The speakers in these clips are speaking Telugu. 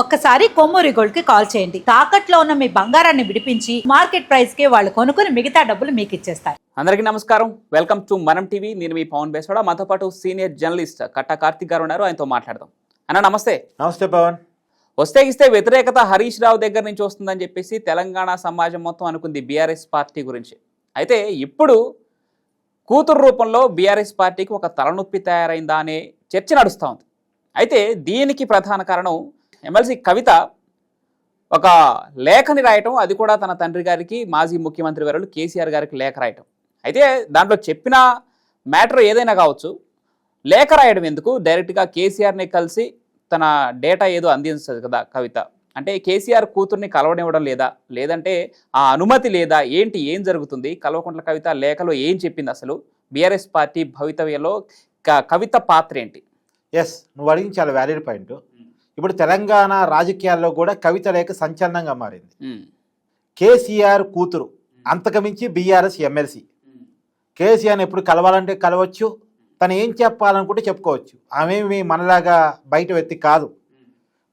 ఒక్కసారి కొమ్మూరి గోల్డ్కి కాల్ చేయండి. తాకట్లో ఉన్న మీ బంగారాన్ని విడిపించి మార్కెట్ ప్రైస్కి వాళ్ళు కొనుక్కుని మిగతా డబ్బులు మీకు ఇచ్చేస్తారు. అందరికీ నమస్కారం. Welcome to Manam TV. నేను మీ పవన్ బేస్వాడ. మనతో పాటు సీనియర్ జర్నలిస్ట్ కట్టా కార్తిక్ గారు ఉన్నారు. ఆయనతో మాట్లాడదాం. అన్న నమస్తే. నమస్తే పవన్. వస్తే ఇస్తే వ్యతిరేకత హరీష్ రావు దగ్గర నుంచి వస్తుందని చెప్పేసి తెలంగాణ సమాజం మొత్తం అనుకుంది బీఆర్ఎస్ పార్టీ గురించి. అయితే ఇప్పుడు కూతురు రూపంలో బీఆర్ఎస్ పార్టీకి ఒక తలనొప్పి తయారైందా అనే చర్చ నడుస్తూ ఉంది. అయితే దీనికి ప్రధాన కారణం ఎమ్మెల్సీ కవిత ఒక లేఖని రాయటం అది కూడా తన తండ్రి గారికి మాజీ ముఖ్యమంత్రి వరలు కేసీఆర్ గారికి లేఖ రాయటం. అయితే దాంట్లో చెప్పిన మ్యాటర్ ఏదైనా కావచ్చు లేఖ రాయడం ఎందుకు? డైరెక్ట్గా కేసీఆర్ని కలిసి తన డేటా ఏదో అందించదు కదా కవిత. అంటే కేసీఆర్ కూతుర్ని కలవనివ్వడం లేదా లేదంటే ఆ అనుమతి లేదా ఏంటి ఏం జరుగుతుంది? కల్వకుంట్ల కవిత లేఖలో ఏం చెప్పింది అసలు? బీఆర్ఎస్ పార్టీ భవితవ్యంలో క- కవిత పాత్ర ఏంటి? ఎస్ నువ్వు అడిగిన చాలా వ్యాలిడ్ పాయింట్ ఇప్పుడు తెలంగాణ రాజకీయాల్లో కూడా కవిత లేఖ సంచలనంగా మారింది. కేసీఆర్ కూతురు అంతకుమించి బీఆర్ఎస్ ఎమ్మెల్సీ. కేసీఆర్ని ఎప్పుడు కలవాలంటే కలవచ్చు తను ఏం చెప్పాలనుకుంటే చెప్పుకోవచ్చు. ఆమె మీ మనలాగా బయట వ్యక్తి కాదు.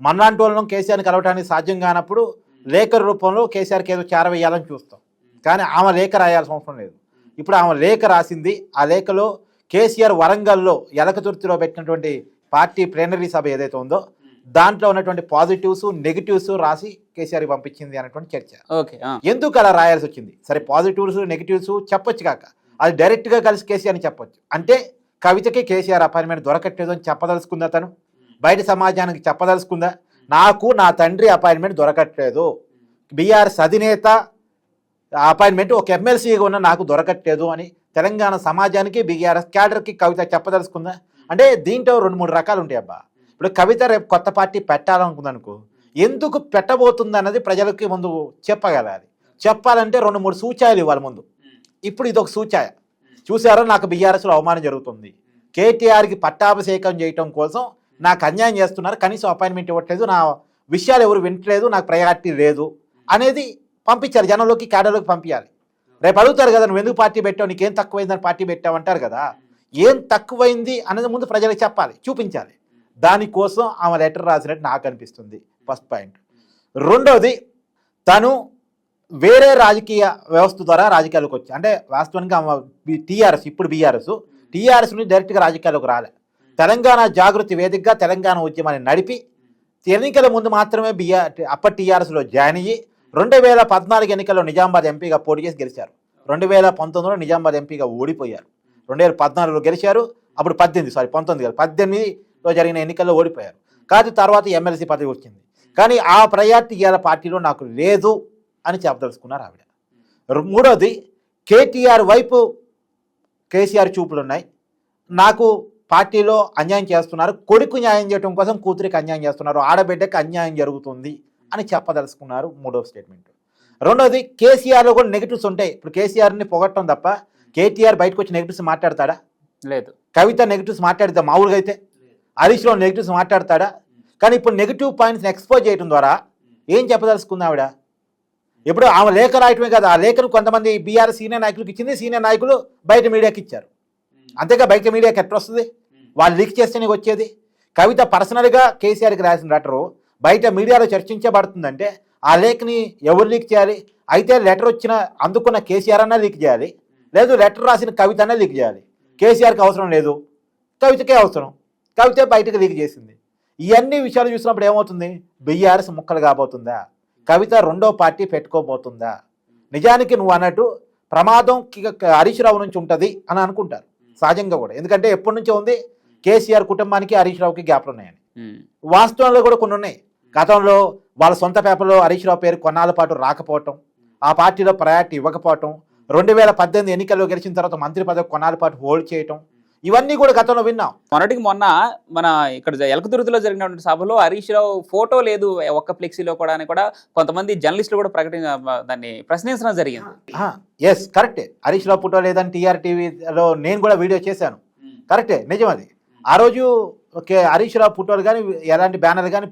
మనలాంటి వాళ్ళం కేసీఆర్ని కలవడానికి సాధ్యం కానప్పుడు లేఖ రూపంలో కేసీఆర్కి ఏదో చేరవేయాలని చూస్తాం. కానీ ఆమె లేఖ రాయాల్సిన అవసరం లేదు. ఇప్పుడు ఆమె లేఖ రాసింది ఆ లేఖలో కేసీఆర్ వరంగల్లో ఎలకతుర్తిలో పెట్టినటువంటి పార్టీ ప్లేనరీ సభ ఏదైతే ఉందో దాంట్లో ఉన్నటువంటి పాజిటివ్స్ నెగిటివ్స్ రాసి కేసీఆర్కి పంపించింది అనేటువంటి చర్చ. ఓకే ఎందుకు అలా రాయాల్సి వచ్చింది? సరే పాజిటివ్స్ నెగిటివ్స్ చెప్పొచ్చు కాక. అది డైరెక్ట్గా కలిసి కేసీఆర్ని చెప్పొచ్చు. అంటే కవితకి కేసీఆర్ అపాయింట్మెంట్ దొరకట్లేదు అని చెప్పదలుచుకుందా తను? బయట సమాజానికి చెప్పదలుచుకుందా? నాకు నా తండ్రి అపాయింట్మెంట్ దొరకట్లేదు. బీఆర్ఎస్ అధినేత అపాయింట్మెంట్ ఒక ఎమ్మెల్సీగా ఉన్న నాకు దొరకట్లేదు అని తెలంగాణ సమాజానికి బీఆర్ఎస్ క్యాడర్కి కవిత చెప్పదలుచుకుందా? అంటే దీంట్లో రెండు మూడు రకాలు ఉంటాయి అబ్బా ఇప్పుడు కవిత రేపు కొత్త పార్టీ పెట్టాలనుకుందనుకో ఎందుకు పెట్టబోతుంది అన్నది ప్రజలకి ముందు చెప్పగలాలి చెప్పాలంటే రెండు మూడు సూచాయలు ఇవ్వాలి ముందు. ఇప్పుడు ఇది ఒక సూచాయ. చూసారా నాకు బీఆర్ఎస్లో అవమానం జరుగుతుంది. కేటీఆర్కి పట్టాభిషేకం చేయటం కోసం నాకు అన్యాయం చేస్తున్నారు. కనీసం అపాయింట్మెంట్ ఇవ్వట్లేదు. నా విషయాలు ఎవరు వింటలేదు నాకు ప్రయారిటీ లేదు అనేది పంపించాలి. జనంలోకి క్యాడర్లోకి పంపించాలి. రేపు అడుగుతారు కదా నువ్వు ఎందుకు పార్టీ పెట్టావు? నీకేం తక్కువైందని పార్టీ పెట్టావు అంటారు కదా. ఏం తక్కువైంది అనేది ముందు ప్రజలకు చెప్పాలి. చూపించాలి. దానికోసం ఆమె లెటర్ రాసినట్టు నాకు అనిపిస్తుంది. First point. రెండవది తను వేరే రాజకీయ వ్యవస్థ ద్వారా రాజకీయాల్లోకి వచ్చి అంటే వాస్తవానికి ఆమె టీఆర్ఎస్ ఇప్పుడు బీఆర్ఎస్. టీఆర్ఎస్ నుంచి డైరెక్ట్గా రాజకీయాల్లోకి రాలే. తెలంగాణ జాగృతి వేదికగా తెలంగాణ ఉద్యమాన్ని నడిపి ఎన్నికల ముందు మాత్రమే బీఆర్ అప్పటి టీఆర్ఎస్లో జాయిన్ అయ్యి రెండు వేల పద్నాలుగు ఎన్నికల్లో నిజామాబాద్ ఎంపీగా పోటీ చేసి గెలిచారు. రెండు వేల పంతొమ్మిదిలో నిజామాబాద్ ఎంపీగా ఓడిపోయారు. రెండు వేల పద్నాలుగులో గెలిచారు. అప్పుడు పద్దెనిమిది సారీ పంతొమ్మిది కాదు పద్దెనిమిదిలో జరిగిన ఎన్నికల్లో ఓడిపోయారు. కాదు తర్వాత ఎమ్మెల్సీ పదవి వచ్చింది. కానీ ఆ ప్రయారిటీ ఇవాళ పార్టీలో నాకు లేదు అని చెప్పదలుచుకున్నారు ఆవిడ. మూడోది కేటీఆర్ వైపు కేసీఆర్ చూపులు ఉన్నాయి. నాకు పార్టీలో అన్యాయం చేస్తున్నారు. కొడుకు న్యాయం చేయడం కోసం కూతురికి అన్యాయం చేస్తున్నారు. ఆడబిడ్డకి అన్యాయం జరుగుతుంది అని చెప్పదలుచుకున్నారు మూడో స్టేట్మెంట్. రెండోది కేసీఆర్లో కూడా నెగిటివ్స్ ఉంటాయి. ఇప్పుడు కేసీఆర్ని పొగట్టడం తప్ప కేటీఆర్ బయటకు వచ్చి నెగిటివ్స్ మాట్లాడతాడా? లేదు. కవిత నెగిటివ్స్ మాట్లాడితే మామూలుగా అయితే. హరీష్లో నెగిటివ్స్ మాట్లాడతాడా? కానీ ఇప్పుడు నెగిటివ్ పాయింట్స్ని ఎక్స్పోజ్ చేయడం ద్వారా ఏం చెప్పదలుచుకుంది ఆవిడ? ఇప్పుడు ఆమె లేఖ రాయటమే కదా ఆ లేఖను కొంతమంది బీఆర్ సీనియర్ నాయకులకు ఇచ్చింది సీనియర్ నాయకులు బయట మీడియాకి ఇచ్చారు. అంతేగా బయట మీడియాకి ఎట్లా వస్తుంది? వాళ్ళు లీక్ చేస్తేనే వచ్చేది. కవిత పర్సనల్గా కేసీఆర్కి రాసిన లెటరు బయట మీడియాలో చర్చించబడుతుందంటే ఆ లేఖని ఎవరు లీక్ చేయాలి? అయితే లెటర్ వచ్చిన అందుకున్న కేసీఆర్ అన్నా లీక్ చేయాలి. లేదు లెటర్ రాసిన కవిత అన్నా లీక్ చేయాలి. కేసీఆర్కి అవసరం లేదు. కవితకే అవసరం. కవిత బయటకు లీక్ చేసింది. ఇవన్నీ విషయాలు చూసినప్పుడు ఏమవుతుంది? బీఆర్ఎస్ ముక్కలు కాబోతుందా? కవిత రెండో పార్టీ పెట్టుకోబోతుందా? నిజానికి నువ్వు అన్నట్టు ప్రమాదం హరీష్ రావు నుంచి ఉంటుంది అని అనుకుంటారు. సహజంగా కూడా. ఎందుకంటే ఎప్పటి నుంచో ఉంది. కేసీఆర్ కుటుంబానికి హరీష్ రావుకి గ్యాప్లు ఉన్నాయని. వాస్తవంలో కూడా కొన్ని ఉన్నాయి. గతంలో వాళ్ళ సొంత పేపర్లో హరీష్ రావు పేరు కొన్నాళ్ళ పాటు రాకపోవటం ఆ పార్టీలో ప్రయారిటీ ఇవ్వకపోవటం రెండు వేల పద్దెనిమిది ఎన్నికల్లో గెలిచిన తర్వాత మంత్రి పదవి కొన్నాళ్ళ పాటు హోల్డ్ చేయటం ఇవన్నీ కూడా గతంలో విన్నాం. మొన్నటికి మొన్న మన ఇక్కడ ఎలకతుర్తిలో జరిగినటువంటి సభలో హరీష్ రావు ఫోటో లేదు ఒక్క ఫ్లెక్సీలో కూడా అని కూడా కొంతమంది జర్నలిస్టులు కూడా ప్రకటన దాన్ని ప్రశ్నించడం జరిగింది. ఎస్ కరెక్టే హరీష్ రావు పుట్టో లేదని టీఆర్ టీవీలో నేను కూడా వీడియో చేశాను. కరెక్టే నిజం అది ఆ రోజు ఓకే హరీష్ రావు పుట్టోలు కానీ ఎలాంటి బ్యానర్ కానీ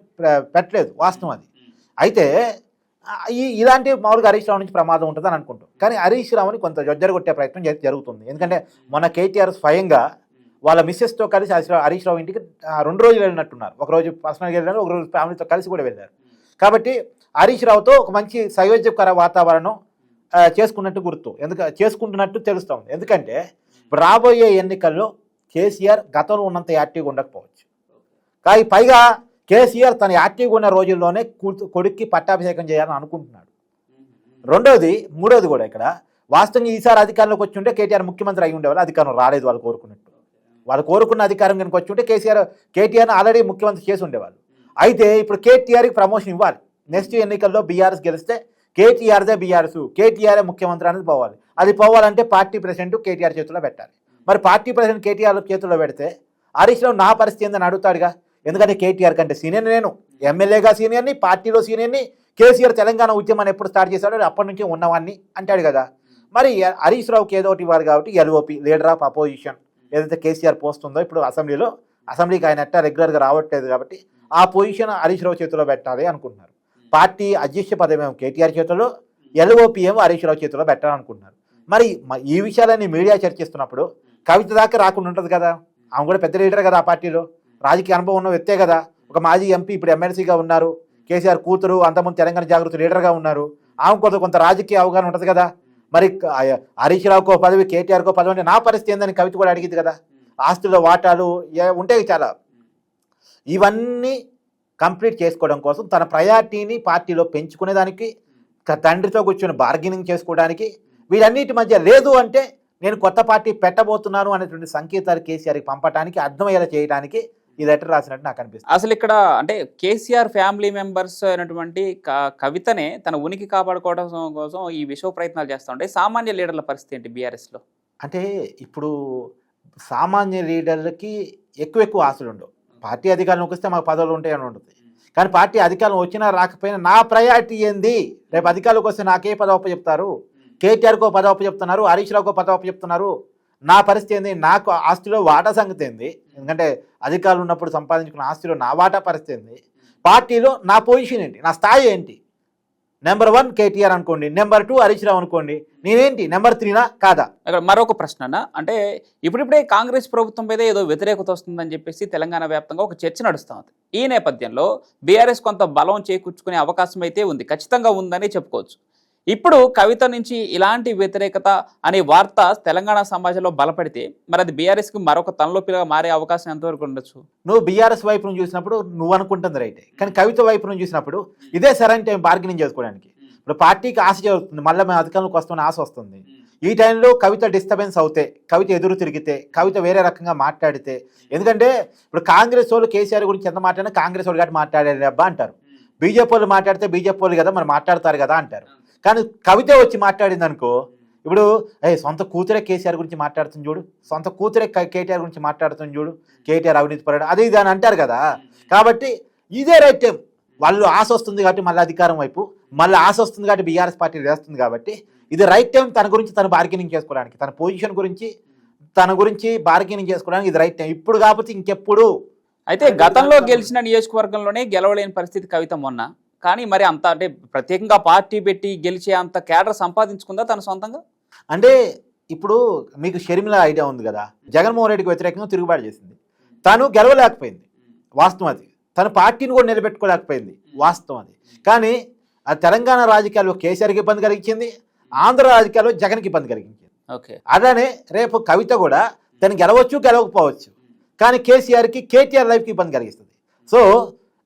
పెట్టలేదు వాస్తవం అది. అయితే ఇలాంటి మామూలుగా హరీష్ రావు నుంచి ప్రమాదం ఉంటుందని అనుకుంటాం. కానీ హరీష్ రావుని కొంత జొజ్జరగొట్టే ప్రయత్నం జరుగుతుంది. ఎందుకంటే మొన్న కేటీఆర్ స్వయంగా వాళ్ళ మిస్సెస్తో కలిసి హరీష్ రావు హరీష్ రావు ఇంటికి రెండు రోజులు వెళ్ళినట్టున్నారు. ఒక రోజు పర్సనల్గా వెళ్ళారు ఒకరోజు ఫ్యామిలీతో కలిసి కూడా వెళ్ళారు. కాబట్టి హరీష్ రావుతో ఒక మంచి సయోజ్యకర వాతావరణం చేసుకున్నట్టు గుర్తు. ఎందుక చేసుకుంటున్నట్టు తెలుస్తుంది. ఎందుకంటే ఇప్పుడు రాబోయే ఎన్నికల్లో కేసీఆర్ గతంలో ఉన్నంత యాక్టివ్గా ఉండకపోవచ్చు. కానీ పైగా కేసీఆర్ తన యాక్టివ్గా ఉన్న రోజుల్లోనే కొడుక్కి పట్టాభిషేకం చేయాలని అనుకుంటున్నాడు. రెండోది మూడోది కూడా ఇక్కడ వాస్తవంగా ఈసారి అధికారంలోకి వచ్చి ఉంటే కేటీఆర్ ముఖ్యమంత్రి అయి ఉండేవాళ్ళు అధికారం రాలేదు వాళ్ళు కోరుకున్నట్టు. వాళ్ళు కోరుకున్న అధికారం కనుక వచ్చి ఉంటే కేసీఆర్ కేటీఆర్ని ఆల్రెడీ ముఖ్యమంత్రి చేసి ఉండేవాళ్ళు. అయితే ఇప్పుడు కేటీఆర్కి ప్రమోషన్ ఇవ్వాలి. నెక్స్ట్ ఎన్నికల్లో బీఆర్ఎస్ గెలిస్తే కేటీఆర్దే బీఆర్ఎస్ కేటీఆర్ఏ ముఖ్యమంత్రి అనేది పోవాలి. అది పోవాలంటే పార్టీ ప్రెసిడెంట్ కేటీఆర్ చేతిలో పెట్టాలి. మరి పార్టీ ప్రెసిడెంట్ కేటీఆర్ చేతిలో పెడితే హరీష్ రావు నా పరిస్థితి ఏందని అడుగుతాడుగా? ఎందుకంటే కేటీఆర్ కంటే సీనియర్ నేను ఎమ్మెల్యేగా సీనియర్ని పార్టీలో సీనియర్ని కేసీఆర్ తెలంగాణ ఉద్యమాన్ని ఎప్పుడు స్టార్ట్ చేశాడో అప్పటి నుంచి ఉన్నవాన్ని అంటాడు కదా. మరి హరీష్ రావుకి ఏదో ఒకటి ఇవ్వాలి కాబట్టి ఎల్ఓపి లీడర్ ఆఫ్ అపోజిషన్ ఏదైతే కేసీఆర్ పోస్ట్ ఉందో ఇప్పుడు అసెంబ్లీలో అసెంబ్లీకి ఆయన అట్ట రెగ్యులర్గా రావట్లేదు కాబట్టి ఆ పొజిషన్ హరీష్ రావు చేతిలో పెట్టాలి అనుకుంటున్నారు. పార్టీ అధ్యక్ష పదవి ఏమో కేటీఆర్ చేతిలో ఎల్ఓపి ఏమో హరీష్ రావు చేతిలో పెట్టాలనుకుంటున్నారు మరి మ- ఈ విషయాలన్నీ మీడియా చర్చిస్తున్నప్పుడు కవిత దాకా రాకుండా ఉంటుంది కదా. ఆమె కూడా పెద్ద లీడర్ కదా ఆ పార్టీలో. రాజకీయ అనుభవం ఉన్న వ్యక్తే కదా. ఒక మాజీ ఎంపీ ఇప్పుడు ఎమ్మెల్సీగా ఉన్నారు. కేసీఆర్ కూతురు అంతకుముందు తెలంగాణ జాగృతి లీడర్గా ఉన్నారు. ఆమె కొంత కొంత రాజకీయ అవగాహన ఉంటుంది కదా. మరి హరీష్ రావుకో పదవి కేటీఆర్కో పదవి అంటే నా పరిస్థితి ఏందని కవిత కూడా అడిగింది కదా. ఆస్తుల వాటాలు ఏ- ఉంటాయి చాలా. ఇవన్నీ కంప్లీట్ చేసుకోవడం కోసం తన ప్రయారిటీని పార్టీలో పెంచుకునేదానికి తండ్రితో కూర్చొని బార్గెనింగ్ చేసుకోవడానికి వీటన్నిటి మధ్య లేదు అంటే నేను కొత్త పార్టీ పెట్టబోతున్నాను అనేటువంటి సంకేతాలు కేసీఆర్కి పంపడానికి అర్థమయ్యేలా చేయడానికి ఈ లెటర్ రాసినట్టు నాకు అనిపిస్తుంది. అసలు ఇక్కడ అంటే కేసీఆర్ ఫ్యామిలీ మెంబర్స్ అయినటువంటి కవితనే తన ఉనికి కాపాడుకోవడం కోసం ఈ విశ్వ ప్రయత్నాలు చేస్తూ ఉంటే సామాన్య లీడర్ల పరిస్థితి ఏంటి బీఆర్ఎస్లో అంటే ఇప్పుడు సామాన్య లీడర్లకి ఎక్కువ ఎక్కువ ఆశలు ఉండవు. పార్టీ అధికారంలోకి వస్తే మాకు పదవులు ఉంటాయని ఉంటుంది. కానీ పార్టీ అధికారం వచ్చినా రాకపోయినా నా ప్రయారిటీ ఏంది? రేపు అధికారంలోకి వస్తే నాకే పదవి చెప్తారు కేటీఆర్కో పదవి చెప్తున్నారు హరీష్ రావుకో పదవి చెప్తున్నారు నా పరిస్థితి ఏంది? నాకు ఆస్తిలో వాటా సంగతి ఏంది? ఎందుకంటే అధికారులు ఉన్నప్పుడు సంపాదించుకున్న ఆస్తిలో నా వాటా పరిస్థితి ఏంది? పార్టీలో నా పొజిషన్ ఏంటి? నా స్థాయి ఏంటి? నెంబర్ వన్ కేటీఆర్ అనుకోండి నెంబర్ టూ హరీష్ రావు అనుకోండి నేనేంటి? నెంబర్ త్రీనా కాదా? అక్కడ మరొక ప్రశ్న అంటే ఇప్పుడిప్పుడే కాంగ్రెస్ ప్రభుత్వం మీద ఏదో వ్యతిరేకత వస్తుందని చెప్పేసి తెలంగాణ వ్యాప్తంగా ఒక చర్చ నడుస్తూ ఉంది ఈ నేపథ్యంలో బీఆర్ఎస్ కొంత బలం చేకూర్చుకునే అవకాశం అయితే ఉంది ఖచ్చితంగా ఉందని చెప్పుకోవచ్చు. ఇప్పుడు కవిత నుంచి ఇలాంటి వ్యతిరేకత అనే వార్త తెలంగాణ సమాజంలో బలపడితే మరి అది బీఆర్ఎస్కి మరొక తనలోపిగా మారే అవకాశం ఎంతవరకు ఉండొచ్చు? నువ్వు బీఆర్ఎస్ వైపు నుంచి చూసినప్పుడు నువ్వు అనుకుంటుంది రైటే. కానీ కవిత వైపు నుంచి చూసినప్పుడు ఇదే సరైన టైం బార్గెనింగ్ చేసుకోవడానికి. ఇప్పుడు పార్టీకి ఆశ జరుగుతుంది. మళ్ళీ మేము అధికారంలోకి వస్తున్న ఆశ వస్తుంది. ఈ టైంలో కవిత డిస్టర్బెన్స్ అవుతే కవిత ఎదురు తిరిగితే కవిత వేరే రకంగా మాట్లాడితే ఎందుకంటే ఇప్పుడు కాంగ్రెస్ వాళ్ళు కేసీఆర్ గురించి ఎంత మాట్లాడినా కాంగ్రెస్ వాళ్ళు కాబట్టి మాట్లాడారు అబ్బా అంటారు. బీజేపీ వాళ్ళు మాట్లాడితే బీజేపీ వాళ్ళు కదా మరి మాట్లాడతారు కదా అంటారు. కానీ కవిత వచ్చి మాట్లాడింది అనుకో ఇప్పుడు ఏ సొంత కూతురే కేసీఆర్ గురించి మాట్లాడుతుంది చూడు సొంత కూతురే కేటీఆర్ గురించి మాట్లాడుతుంది చూడు కేటీఆర్ అవినీతి పరాడు అది ఇది అని అంటారు కదా. కాబట్టి ఇదే రైట్ టైం. వాళ్ళు ఆశ వస్తుంది కాబట్టి మళ్ళీ అధికారం వైపు మళ్ళీ ఆశ వస్తుంది కాబట్టి బీఆర్ఎస్ పార్టీ వేస్తుంది కాబట్టి ఇది రైట్ టైం తన గురించి తను బార్గెనింగ్ చేసుకోవడానికి తన పొజిషన్ గురించి తన గురించి బార్గెనింగ్ చేసుకోవడానికి ఇది రైట్ టైం. ఇప్పుడు కాకపోతే ఇంకెప్పుడు? అయితే గతంలో గెలిచిన నియోజకవర్గంలోనే గెలవలేని పరిస్థితి కవిత మొన్న. కానీ మరి అంత అంటే ప్రత్యేకంగా పార్టీ పెట్టి గెలిచే అంత కేడర్ సంపాదించుకుందా తన సొంతంగా? అంటే ఇప్పుడు మీకు షర్మిల ఐడియా ఉంది కదా జగన్మోహన్ రెడ్డికి వ్యతిరేకంగా తిరుగుబాటు చేసింది. తను గెలవలేకపోయింది వాస్తవం అది. తన పార్టీని కూడా నిలబెట్టుకోలేకపోయింది వాస్తవం అది. కానీ ఆ తెలంగాణ రాజకీయాల్లో కేసీఆర్కి ఇబ్బంది కలిగించింది ఆంధ్ర రాజకీయాల్లో జగన్కి ఇబ్బంది కలిగించింది. ఓకే. అలానే రేపు కవిత కూడా తను గెలవచ్చు గెలవకపోవచ్చు. కానీ కేసీఆర్కి కేటీఆర్ లైఫ్కి ఇబ్బంది కలిగిస్తుంది. సో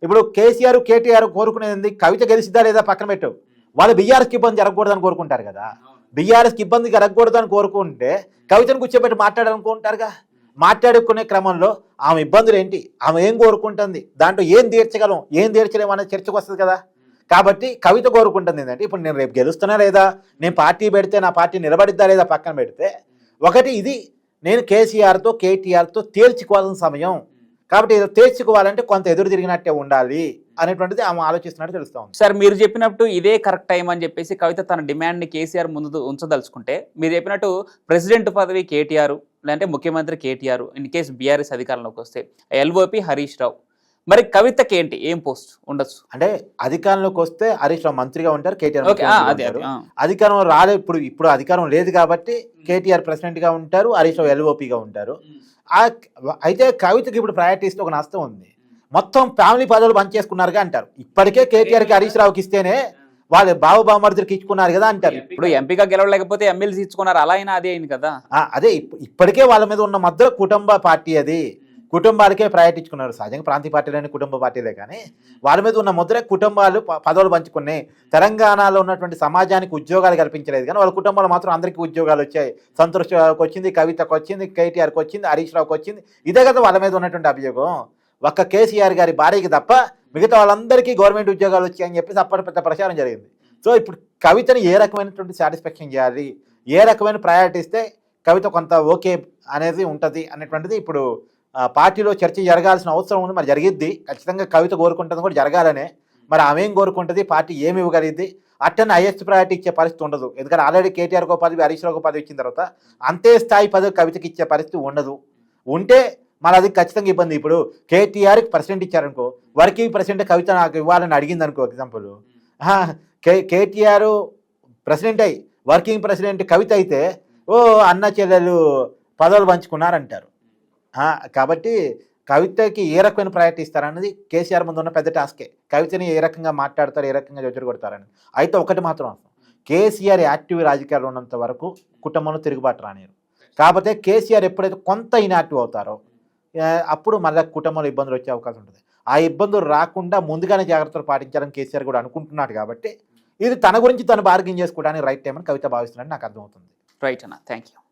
ఇప్పుడు కేసీఆర్ కేటీఆర్ కోరుకునేది ఏంది? కవిత గెలిచిద్దా లేదా పక్కన పెట్టు. వాళ్ళు బీఆర్ఎస్కి ఇబ్బంది జరగకూడదని కోరుకుంటారు కదా. బీఆర్ఎస్కి ఇబ్బంది జరగకూడదని కోరుకుంటే కవితను కూర్చోబెట్టి మాట్లాడాలనుకుంటారుగా? మాట్లాడుకునే క్రమంలో ఆమె ఇబ్బందులు ఏంటి? ఆమె ఏం కోరుకుంటుంది? దాంట్లో ఏం తీర్చగలం? ఏం తీర్చలేము అనేది చర్చకు వస్తుంది కదా. కాబట్టి కవిత కోరుకుంటుంది ఏంటంటే ఇప్పుడు నేను రేపు గెలుస్తున్నా లేదా? నేను పార్టీ పెడితే నా పార్టీ నిలబడిద్దా లేదా పక్కన పెడితే? ఒకటి ఇది నేను కేసీఆర్తో కేటీఆర్తో తేల్చుకోవాల్సిన సమయం. కాబట్టి ఇది తేల్చుకోవాలంటే కొంత ఎదురు తిరిగినట్టే ఉండాలి అనేటువంటిది ఆమె ఆలోచిస్తున్నట్టు తెలుస్తా ఉంది. సార్ మీరు చెప్పినట్టు ఇదే కరెక్ట్ టైం అని చెప్పేసి కవిత తన డిమాండ్ని కేసీఆర్ ముందు ఉంచదలుచుకుంటే మీరు చెప్పినట్టు ప్రెసిడెంట్ పదవి కేటీఆర్ లేదంటే ముఖ్యమంత్రి కేటీఆర్ ఇన్ కేసు బీఆర్ఎస్ అధికారంలోకి వస్తే ఎల్ఓపి హరీష్ రావు. మరి కవితకి ఏంటి? ఏం పోస్ట్ ఉండొచ్చు? అంటే అధికారంలోకి వస్తే హరీష్ రావు మంత్రిగా ఉంటారు కేటీఆర్. అధికారం రాలే ఇప్పుడు ఇప్పుడు అధికారం లేదు కాబట్టి కేటీఆర్ ప్రెసిడెంట్గా ఉంటారు హరీష్ రావు ఎల్ఓపిగా ఉంటారు. అయితే కవితకి ఇప్పుడు ప్రయారిటీ ఇస్తే ఒక నష్టం ఉంది. మొత్తం ఫ్యామిలీ పదవులు బంద్ చేసుకున్నారుగా అంటారు. ఇప్పటికే కేటీఆర్కి హరీష్ రావుకి ఇస్తేనే వాళ్ళు బాబు బామర్దులకి ఇచ్చుకున్నారు కదా అంటారు. ఇప్పుడు ఎంపీగా గెలవలేకపోతే ఎమ్మెల్సీ ఇచ్చుకున్నారు. అలా అయినా అదే అయింది కదా. అదే ఇప్- ఇప్పటికే వాళ్ళ మీద ఉన్న మధ్య కుటుంబ పార్టీ అది. కుటుంబాలకే ప్రయాటించుకున్నారు సహజంగా ప్రాంతీయ పార్టీలని కుటుంబ పార్టీలే కానీ వాళ్ళ మీద ఉన్న ముద్ర కుటుంబాలు పదవులు పంచుకున్నాయి తెలంగాణలో ఉన్నటువంటి సమాజానికి ఉద్యోగాలు కల్పించలేదు కానీ వాళ్ళ కుటుంబాలు మాత్రం అందరికీ ఉద్యోగాలు వచ్చాయి. సంతోష్ వచ్చింది కవితకు వచ్చింది కేటీఆర్కి వచ్చింది హరీష్ రావుకి వచ్చింది. ఇదే కదా వాళ్ళ మీద ఉన్నటువంటి అభియోగం. ఒక్క కేసీఆర్ గారి భార్యకి తప్ప మిగతా వాళ్ళందరికీ గవర్నమెంట్ ఉద్యోగాలు వచ్చాయని చెప్పేసి అప్పటి పెద్ద ప్రచారం జరిగింది. సో ఇప్పుడు కవితని ఏ రకమైనటువంటి సాటిస్ఫాక్షన్ చేయాలి? ఏ రకమైన ప్రయారిటీ ఇస్తే కవిత కొంత ఓకే అనేది ఉంటుంది అనేటువంటిది ఇప్పుడు పార్టీలో చర్చ జరగాల్సిన అవసరం ఉంది. మరి జరిగిద్ది. ఖచ్చితంగా కవిత కోరుకుంటుంది కూడా జరగాలనే. మరి ఆమె ఏం కోరుకుంటుంది? పార్టీ ఏమి ఇవ్వగలిగింది అట్టని హైయెస్ట్ ప్రయారిటీ ఇచ్చే పరిస్థితి ఉండదు. ఎందుకంటే ఆల్రెడీ కేటీఆర్కి ఒక పదవి హరీష్ రావుకు పదవి ఇచ్చిన తర్వాత అంతే స్థాయి పదవి కవితకి ఇచ్చే పరిస్థితి ఉండదు. ఉంటే మరి అది ఖచ్చితంగా ఇబ్బంది. ఇప్పుడు కేటీఆర్కి ప్రెసిడెంట్ ఇచ్చారనుకో వర్కింగ్ ప్రెసిడెంట్ కవిత నాకు ఇవ్వాలని అడిగింది అనుకో ఎగ్జాంపుల్ కే కేటీఆర్ ప్రెసిడెంట్ అయి వర్కింగ్ ప్రెసిడెంట్ కవిత అయితే ఓ అన్న చెల్లెలు పదవులు పంచుకున్నారంటారు. కాబట్టి కవితకి ఏ రకమైన ప్రయారిటీ ఇస్తారన్నది కేసీఆర్ ముందు ఉన్న పెద్ద టాస్కే కవితని ఏ రకంగా మాట్లాడతారు ఏ రకంగా జొచ్చరు కొడతారని అయితే ఒకటి మాత్రం కేసీఆర్ యాక్టివ్ రాజకీయాలు ఉన్నంత వరకు కుటుంబంలో తిరుగుబాటు రానియరు. కాకపోతే కేసీఆర్ ఎప్పుడైతే కొంత ఇన్యాక్టివ్ అవుతారో అప్పుడు మళ్ళీ కుటుంబంలో ఇబ్బందులు వచ్చే అవకాశం ఉంటుంది. ఆ ఇబ్బందులు రాకుండా ముందుగానే జాగ్రత్తలు పాటించాలని కేసీఆర్ కూడా అనుకుంటున్నాడు కాబట్టి ఇది తన గురించి తను బార్గెన్ చేసుకోవడానికి రైట్ టైం అని కవిత భావిస్తున్నాడని నాకు అర్థమవుతుంది. రైట్ అన్న. Thank you